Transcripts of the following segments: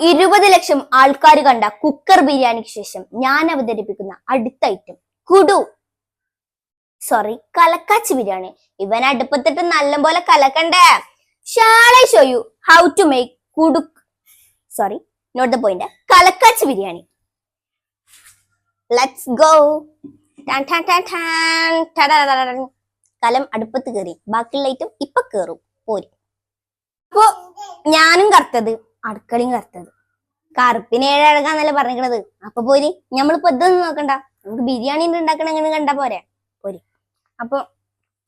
ഇരുപത് ലക്ഷം ആൾക്കാർ കണ്ട കുക്കർ ബിരിയാണിക്ക് ശേഷം ഞാൻ അവതരിപ്പിക്കുന്ന അടുത്ത ഐറ്റം കുടു. സോറി കലക്കാച്ചി ബിരിയാണി. ഇവൻ അടുപ്പത്തിട്ട് നല്ലപോലെ കലക്കണ്ടേ? Shall I show you how to make കുടു സോറി നോട്ട് ദ പോയിന്റ് കലക്കാച്ചി ബിരിയാണി. ലെറ്റ്സ് ഗോ കലം അടുപ്പത്ത് കയറി. ബാക്കിയുള്ള ഐറ്റം ഇപ്പൊ കേറും. പോരും. അപ്പോ ഞാനും കറുത്തത് അടുക്കളയും കറുത്തത്. കറുപ്പിന് ഏഴഴകാന്നല്ലേ പറഞ്ഞിക്കണത് അപ്പൊ പോരി നമ്മളിപ്പോ ഇതൊന്നും നോക്കണ്ട. നമുക്ക് ബിരിയാണി ഉണ്ടാക്കണ എങ്ങനെ കണ്ടാ പോരെ? പോരി. അപ്പൊ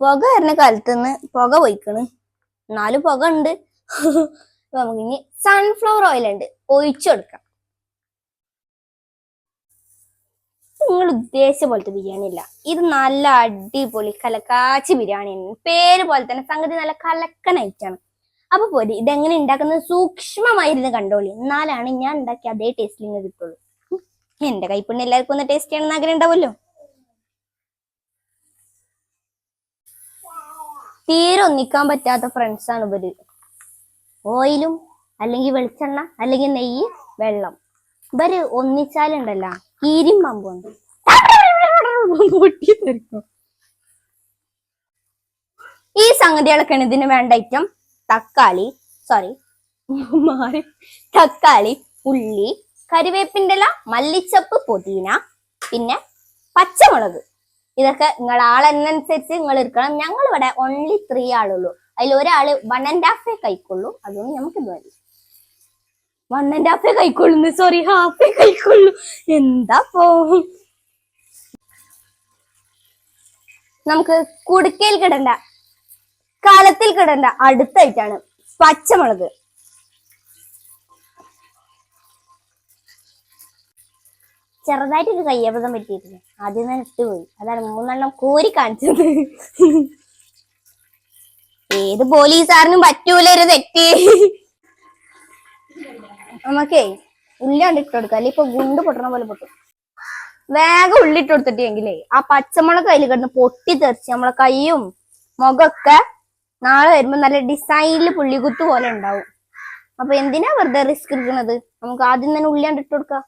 പുക വരുന്ന കാലത്തുനിന്ന് പുക പോയിക്കണ്. എന്നാലും പുക ഉണ്ട്. നമുക്ക് ഇനി സൺഫ്ലവർ ഓയിൽ ഉണ്ട്. ഒഴിച്ചു കൊടുക്കാം. നിങ്ങൾ ഉദ്ദേശിച്ച പോലത്തെ ബിരിയാണി അല്ല. ഇത് നല്ല അടിപൊളി കലക്കാച്ചി ബിരിയാണി പേര് പോലെ തന്നെ സംഗതി നല്ല കലക്കൻ ഐറ്റാണ് അപ്പൊ പോരി ഇതെങ്ങനെ ഉണ്ടാക്കുന്നത് സൂക്ഷ്മമായിരുന്നു കണ്ടോളി. എന്നാലാണ് ഞാൻ ഉണ്ടാക്കിയ അതേ ടേസ്റ്റിൽ നിന്ന് കിട്ടുള്ളൂ. എന്റെ കൈപ്പുണ്ണ് എല്ലാവർക്കും ഒന്ന് ടേസ്റ്റ് ചെയ്യണമെന്ന് ആഗ്രഹം ഉണ്ടാവുമല്ലോ തീരെ ഒന്നിക്കാൻ പറ്റാത്ത ഫ്രണ്ട്സ് ആണ് ഇവർ. ഓയിലും അല്ലെങ്കിൽ വെളിച്ചെണ്ണ അല്ലെങ്കിൽ നെയ്യ് വെള്ളം. ഇവർ ഒന്നിച്ചാലുണ്ടല്ലോ. കീരിയും പമ്പുണ്ട് ഈ സംഗതികളൊക്കെയാണ് ഇതിന് വേണ്ട ഐറ്റം തക്കാളി സോറി മാറി. തക്കാളി ഉള്ളി കരിവേപ്പിന്റെ ഇല മല്ലിച്ചപ്പ് പുതിന പിന്നെ പച്ചമുളക്. ഇതൊക്കെ നിങ്ങൾ ആളെന്നനുസരിച്ച് നിങ്ങൾ എടുക്കണം. ഞങ്ങൾ ഇവിടെ ഓൺലി ത്രീ ആളുള്ളൂ. അതിൽ ഒരാൾ വൺ ആൻഡ് ഹാഫേ കഴിക്കുള്ളൂ. അതുകൊണ്ട് നമുക്ക് ഇത് മതി. വൺ ആൻഡ് ഹാഫേ കഴിക്കുള്ളൂ. സോറി ഹാഫേ കഴിക്കുള്ളൂ. എന്താ പോ? നമുക്ക് കുടുക്കയിൽ കിടണ്ട. കാലത്തിൽ കിടണ്ട അടുത്തായിട്ടാണ് പച്ചമുളക്. ചെറുതായിട്ടൊരു കയ്യബദ്ധം പറ്റിയിട്ടില്ല. ആദ്യം തന്നെ ഇട്ടുപോയി അതാണ് മൂന്നെണ്ണം കോരി കാണിച്ചത്. ഏത് പോലീസുകാരനും പറ്റൂല ഒരു തെറ്റ്. നമുക്കേ ഉള്ളിയാണ്ട് ഇട്ട് കൊടുക്കാം. അല്ലെ ഇപ്പൊ ഗുണ്ട് പൊട്ടണ പോലെ പൊട്ടും. വേഗം ഉള്ളിട്ട് കൊടുത്തിട്ടെങ്കിലേ ആ പച്ചമുളക് കയ്യിൽ കിടന്ന് പൊട്ടി തെറിച്ച് നമ്മളെ കൈയും മുഖമൊക്കെ നാളെ വരുമ്പോ നല്ല ഡിസൈനിൽ പുള്ളികുത്ത് പോലെ ഉണ്ടാവും. അപ്പൊ എന്തിനാ വെറുതെ റിസ്ക് എടുക്കുന്നത്? നമുക്ക് ആദ്യം തന്നെ ഉള്ളി ഇട്ട് കൊടുക്കാം.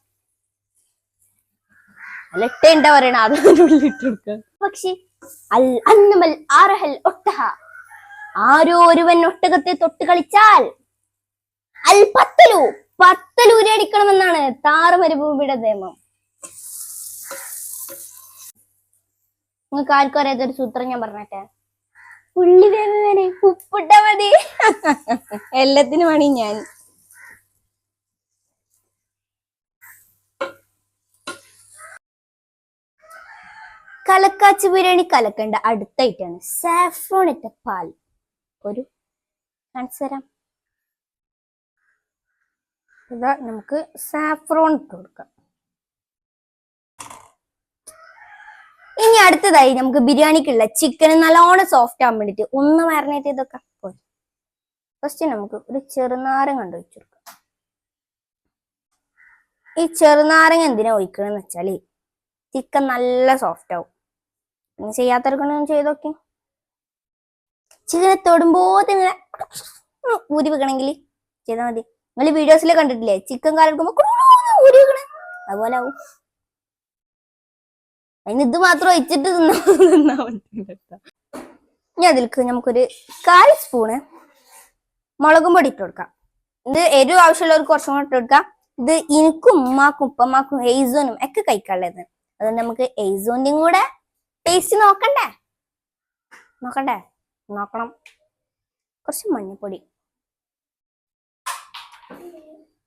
അല്ല ഇട്ട പറയണ അത് ഉള്ളി ഇട്ട് കൊടുക്കാം. പക്ഷി അൽ അന്നമൽ ആറഹൽ ഒട്ടഹ. ആരോ ഒരുവൻ ഒട്ടകത്തെ തൊട്ട് കളിച്ചാൽ അൽ പത്തലു അടിക്കണമെന്നാണ് താറുമരുഭൂമിയുടെ നിയമം. നിങ്ങൾക്ക് ആർക്കും അറിയാത്തൊരു സൂത്രം ഞാൻ പറഞ്ഞട്ടെ ഉള്ളി വേവനെ ഉപ്പിട്ടാ മതി. എല്ലാത്തിനും വേണി ഞാൻ. കലക്കാച്ചി ബിരിയാണി കലക്കേണ്ട അടുത്തായിട്ടാണ് സാഫ്രോൺ ഇട്ട പാൽ. ഒരു കാണിച്ചു ഇതാ നമുക്ക് സാഫ്രോൺ ഇട്ട് കൊടുക്കാം. ഇനി അടുത്തതായി നമുക്ക് ബിരിയാണിക്കുള്ള ചിക്കൻ നല്ലോണം സോഫ്റ്റ് ആകാൻ വേണ്ടിട്ട് ഒന്ന് മാറിനേറ്റ് ചെയ്തൊക്കെ. പോയി ഫസ്റ്റ് നമുക്ക് ഒരു ചെറുനാരങ്ങ കണ്ടു വെച്ചു കൊടുക്കാം. ഈ ചെറുനാരങ്ങ എന്തിനാ ഒഴിക്കണമെന്ന് വെച്ചാൽ ചിക്കൻ നല്ല സോഫ്റ്റ് ആവും. ഇനി ചെയ്യാത്തവർക്കൊന്നും ചെയ്തൊക്കെ ചിക്കനെ തൊടുമ്പോ തന്നെ ഊരി വെക്കണമെങ്കിൽ ചെയ്താൽ മതി. നിങ്ങൾ വീഡിയോസിൽ കണ്ടിട്ടില്ലേ? ചിക്കൻ കാലെടുക്കുമ്പോ ഊരി വെക്കണേ. അതുപോലെ ആവും. അതിന് ഇത് മാത്രം ഒഴിച്ചിട്ട് ഇനി അതിൽക്ക് നമുക്കൊരു കാൽ സ്പൂണ് മുളകും പൊടി ഇട്ട് കൊടുക്കാം. ഇത് എരിവ് ആവശ്യമുള്ളവർക്ക് കുറച്ചും കൂടെ ഇട്ട് കൊടുക്കാം. ഇത് എനിക്കും ഉമ്മാക്കും ഉപ്പമാക്കും എയ്സോനും ഒക്കെ കഴിക്കാനുള്ളത്. അതുകൊണ്ട് നമുക്ക് എയ്സോന്റെയും കൂടെ ടേസ്റ്റ് നോക്കണ്ടേ? നോക്കണ്ടേ? നോക്കണം. കുറച്ച് മഞ്ഞപ്പൊടി.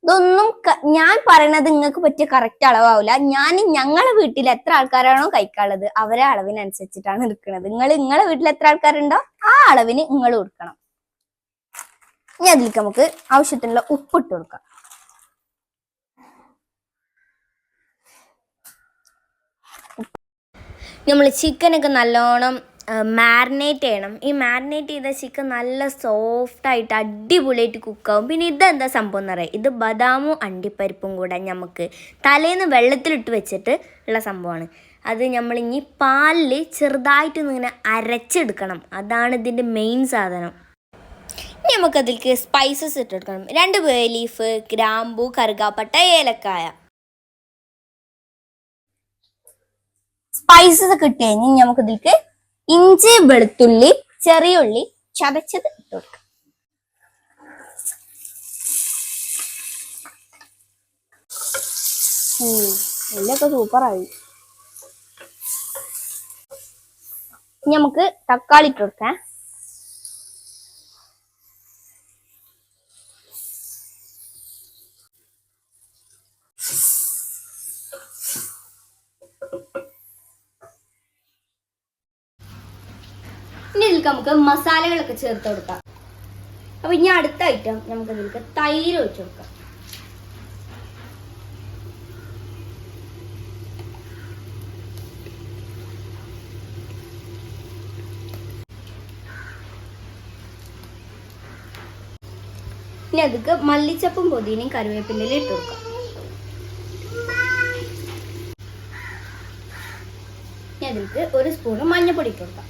ഇതൊന്നും ഞാൻ പറയണത് നിങ്ങൾക്ക് പറ്റിയ കറക്റ്റ് അളവാവില്ല ഞാൻ ഞങ്ങളെ വീട്ടിൽ എത്ര ആൾക്കാരാണോ കഴിക്കാനുള്ളത് അവരെ അളവിനനുസരിച്ചിട്ടാണ് എടുക്കുന്നത് നിങ്ങൾ നിങ്ങളെ വീട്ടിൽ എത്ര ആൾക്കാരുണ്ടോ ആ അളവിന് നിങ്ങൾ കൊടുക്കണം. ഇനി അതിലേക്ക് നമുക്ക് ആവശ്യത്തിനുള്ള ഉപ്പിട്ട് കൊടുക്കാം. നമ്മൾ ചിക്കനൊക്കെ നല്ലോണം മാരിനേറ്റ് ചെയ്യണം. ഈ മാരിനേറ്റ് ചെയ്ത ചിക്കൻ നല്ല സോഫ്റ്റായിട്ട് അടിപൊളിയായിട്ട് കുക്കാവും പിന്നെ ഇതെന്താ സംഭവം എന്ന് പറയാം ഇത് ബദാമും അണ്ടിപ്പരിപ്പും കൂടെ നമുക്ക് തലേന്ന് വെള്ളത്തിലിട്ട് വെച്ചിട്ട് ഉള്ള സംഭവമാണ്. അത് നമ്മൾ ഇനി പാലിൽ ചെറുതായിട്ട് ഇങ്ങനെ അരച്ചെടുക്കണം. അതാണ് ഇതിന്റെ മെയിൻ സാധനം. ഇനി നമുക്ക് അതിലേക്ക് സ്പൈസസ് ഇട്ടെടുക്കണം രണ്ട് ബേ ലീഫ് ഗ്രാമ്പു കറുകാപ്പട്ട ഏലക്കായ. സ്പൈസസ് കിട്ടി കഴിഞ്ഞ് നമുക്ക് ഇതിലേക്ക് ഇഞ്ചി വെളുത്തുള്ളി ചെറിയ ഉള്ളി ചതച്ചത് ഇട്ട് കൊടുക്കാം. എല്ലൊക്കെ സൂപ്പറായി. നമുക്ക് തക്കാളി ഇട്ട് കൊടുക്കാം. ഇതിലേക്ക് നമുക്ക് മസാലകളൊക്കെ ചേർത്ത് കൊടുക്കാം. അപ്പൊ ഇനി അടുത്ത ഐറ്റം നമുക്ക് ഇതിലേക്ക് തൈര് ഒഴിച്ചു കൊടുക്കാം. ഇനി അതിക്ക് മല്ലിച്ചപ്പും പൊതിനയും കറിവേപ്പിന്റെ ഇട്ട് കൊടുക്കാം. ഇനി അതിലേക്ക് ഒരു സ്പൂണ് മഞ്ഞൾപ്പൊടി ഇട്ട് കൊടുക്കാം.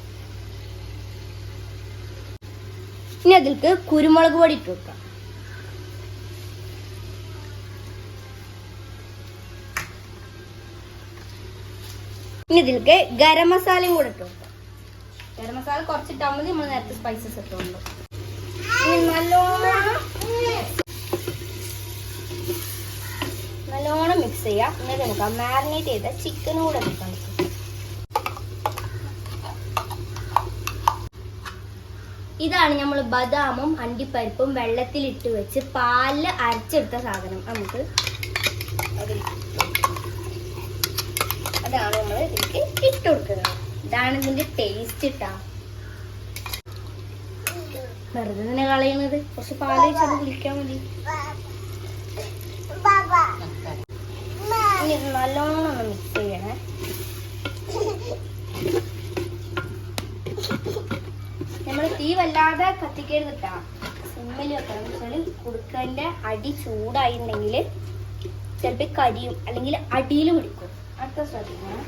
ഇനി അതിലേക്ക് കുരുമുളക് പൊടി ഇട്ട് കൊടുക്കാം ഇനി ഇതിലേക്ക് ഗരം മസാലയും കൂടെ ഇട്ട് കൊടുക്കാം ഗരം മസാല കുറച്ചിട്ടാൽ മതി നമ്മൾ നേരത്തെ സ്പൈസസ് ഇട്ടുണ്ട് ഇനി നല്ലോണം നല്ലോണം മിക്സ് ചെയ്യാം. എന്നിട്ട് നമുക്ക് മാരിനേറ്റ് ചെയ്ത ചിക്കനും കൂടെ എടുക്കാം ഇതാണ് നമ്മൾ ബദാമും അണ്ടിപ്പരിപ്പും വെള്ളത്തിലിട്ട് വെച്ച് പാലിൽ അരച്ചെടുത്ത സാധനം. നമുക്ക് അതാണ് നമ്മൾ ഇതിലേക്ക് ഇട്ട് കൊടുക്കുന്നത്. ഇതാണ് ഇതിന്റെ ടേസ്റ്റ് ഇട്ടാ വെറുതെ തന്നെ കളയുന്നത് കുറച്ച് പാൽ വെച്ചത് കുളിക്കാൻ മതി. നല്ലോണം മിക്സ് ചെയ്യണേ. നമ്മൾ തീ വല്ലാതെ കത്തിക്കരുത് കത്തിക്കരുതിട്ടാ സിമ്മിൽ വെക്കണം. വെച്ചാൽ കുടുക്കന്റെ അടി ചൂടായിട്ടുണ്ടെങ്കിൽ ചിലപ്പോൾ കരിയും അല്ലെങ്കിൽ അടിയിൽ പിടിക്കും. അടുത്ത ശ്രദ്ധിക്കണം.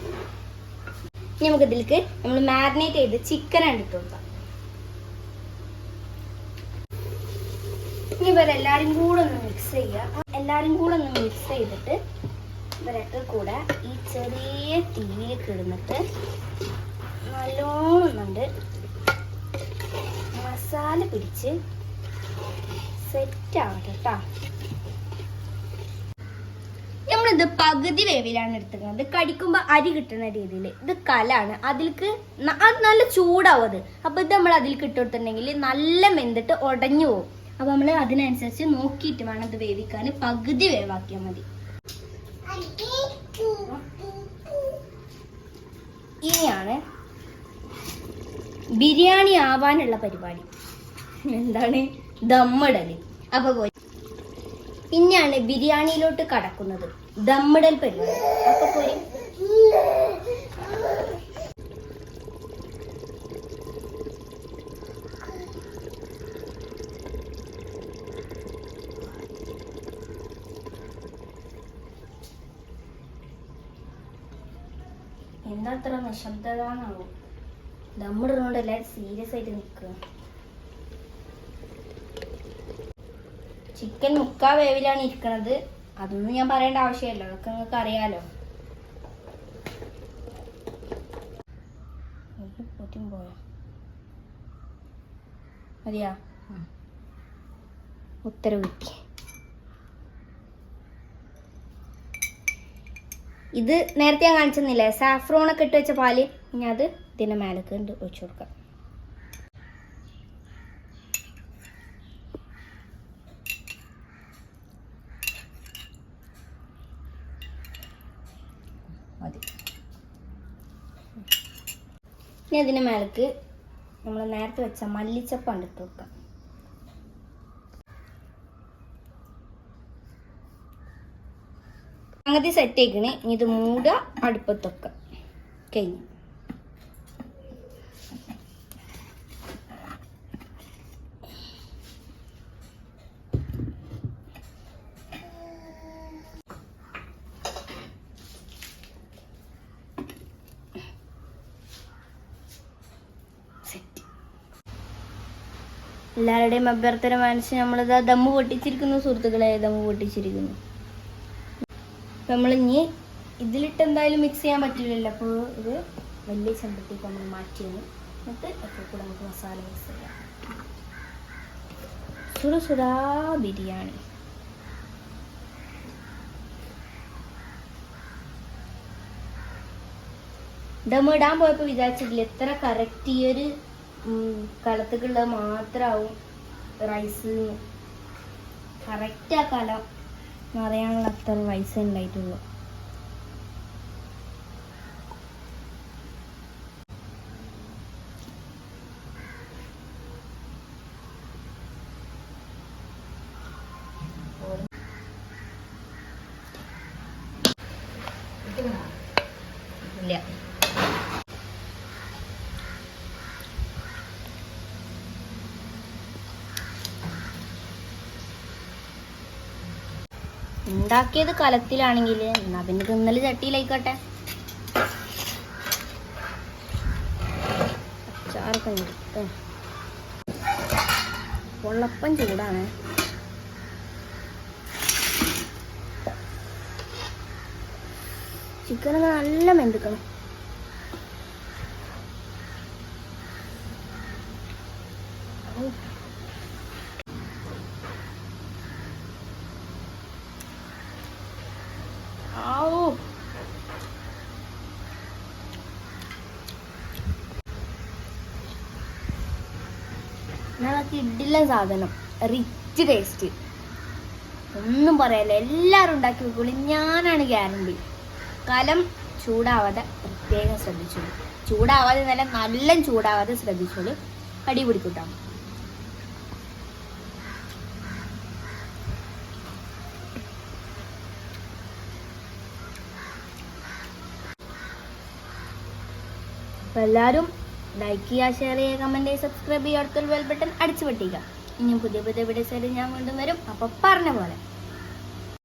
ഇനി നമുക്ക് ഇതിലേക്ക് നമ്മൾ മാരിനേറ്റ് ചെയ്ത് ചിക്കൻ ഇട്ട് കൊടുക്കാം. ഇനി ഇവരെല്ലാരും കൂടെ ഒന്ന് മിക്സ് ചെയ്യുക എല്ലാരും കൂടെ ഒന്ന് മിക്സ് ചെയ്തിട്ട് ഇവരൊക്കെ കൂടെ ഈ ചെറിയ തീയിൽ കിടന്നിട്ട് നല്ലോണം കണ്ട് മസാല പിടിച്ച് സെറ്റ് ആവട്ടെ കേട്ടോ നമ്മളിത് പകുതി വേവിലാണ് എടുത്തിരിക്കുന്നത്. കടിക്കുമ്പോൾ അരി കിട്ടുന്ന രീതിയിൽ ഇത് കലാണ്. അതിലേക്ക് അത് നല്ല ചൂടാവും അത്. അപ്പൊ ഇത് നമ്മൾ അതിൽ കിട്ടുകൊടുത്തിട്ടുണ്ടെങ്കിൽ നല്ല മെന്തിട്ട് ഉടഞ്ഞു പോകും അപ്പൊ നമ്മൾ അതിനനുസരിച്ച് നോക്കിയിട്ട് വേണം ഇത് വേവിക്കാൻ പകുതി വേവാക്കിയാൽ മതി. ഇനിയാണ് ബിരിയാണി ആവാനുള്ള പരിപാടി. എന്താണ്? ദമ്മിടൽ അപ്പൊ പോയി. പിന്നെയാണ് ബിരിയാണിയിലോട്ട് കടക്കുന്നത്. ദമ്മിടൽ പരിപാടി. അപ്പൊ പോയി. എന്താ അത്ര എന്നാവും ദമ്മിടുന്നോണ്ട് എല്ലാവരും സീരിയസ് ആയിട്ട് നിൽക്കുക ചിക്കൻ മുക്കാ വേവിലാണ് ഇരിക്കണത്. അതൊന്നും ഞാൻ പറയേണ്ട ആവശ്യമില്ല. അതൊക്കെ നിങ്ങൾക്ക് അറിയാലോ. മതിയാ? ഉത്തരവിക്ക് ഇത് നേരത്തെ ഞാൻ കാണിച്ചെന്നില്ലേ? സാഫ്രോണൊക്കെ ഇട്ട് വെച്ച പാൽ. ഇനി അത് ഇതിന്റെ മേലേക്ക് ഉണ്ട് ഒഴിച്ചു കൊടുക്കാം. ഇനി അതിന് മേലേക്ക് നമ്മൾ നേരത്തെ വെച്ച മല്ലിച്ചപ്പാണ് ഇട്ട് വെക്കാം സംഗതി സെറ്റ് ആക്കണേ ഇനി ഇത് മൂട അടുപ്പത്തൊക്കെ കഴിഞ്ഞു. എല്ലാവരുടെയും അഭ്യർത്ഥന മനസ്സ് നമ്മളിതാ ദമ്മ് പൊട്ടിച്ചിരിക്കുന്നു സുഹൃത്തുക്കളെ ദമ്മ് പൊട്ടിച്ചിരിക്കുന്നു. നമ്മളിനി ഇതിലിട്ട് എന്തായാലും മിക്സ് ചെയ്യാൻ പറ്റില്ലല്ലോ. അപ്പോൾ ഇത് വലിയ ചെമ്പട്ടിക്ക് നമ്മൾ മാറ്റി വന്നു എന്നിട്ട് ഒക്കെ കൂടെ നമുക്ക് മസാല മിക്സ് ചെയ്യാം. സുര സുരാ ബിരിയാണി. ദമ്മ് ഇടാൻ പോയപ്പോൾ വിചാരിച്ചിട്ടില്ല എത്ര കറക്റ്റ് ഈ ഒരു കളത്തേക്കുള്ളത് മാത്രമാവും റൈസ് കറക്റ്റ് ആ കലം നിറയാനുള്ള അത്ര റൈസ് ഉണ്ടായിട്ടുള്ളൂ. ഇല്ല. ഉണ്ടാക്കിയത് കലത്തിലാണെങ്കിൽ എന്നാ പിന്നെ തിന്നൽ ചട്ടിയിലായിക്കോട്ടെ. അച്ചാറൊക്കെ നിർത്ത പൊള്ളപ്പം ചൂടാണ്. ചിക്കനൊക്കെ നല്ല മെന്തുക്കണം ആവൂ ഇടില്ല സാധനം റിച്ച് ടേസ്റ്റ് ഒന്നും പറയാല്ല എല്ലാവരും ഉണ്ടാക്കി വെക്കുള്ളൂ. ഞാനാണ് ഗ്യാരണ്ടി. കലം ചൂടാവാതെ പ്രത്യേകം ശ്രദ്ധിച്ചോളൂ. ചൂടാവാതെ നല്ല നല്ല ചൂടാവാതെ ശ്രദ്ധിച്ചോളൂ. അടി പിടിക്കൂട്ടാം. എല്ലാവരും ലൈക്ക് ചെയ്യുക ഷെയർ ചെയ്യുക കമന്റ് ചെയ്യുക സബ്സ്ക്രൈബ് ചെയ്യുക അടുത്തൊരു ബെൽ ബട്ടൺ അടിച്ചു പൊട്ടിക്കുക ഇനിയും പുതിയ പുതിയ വീഡിയോസ് ഞാൻ വീണ്ടും വരും. അപ്പോൾ പറഞ്ഞ പോലെ.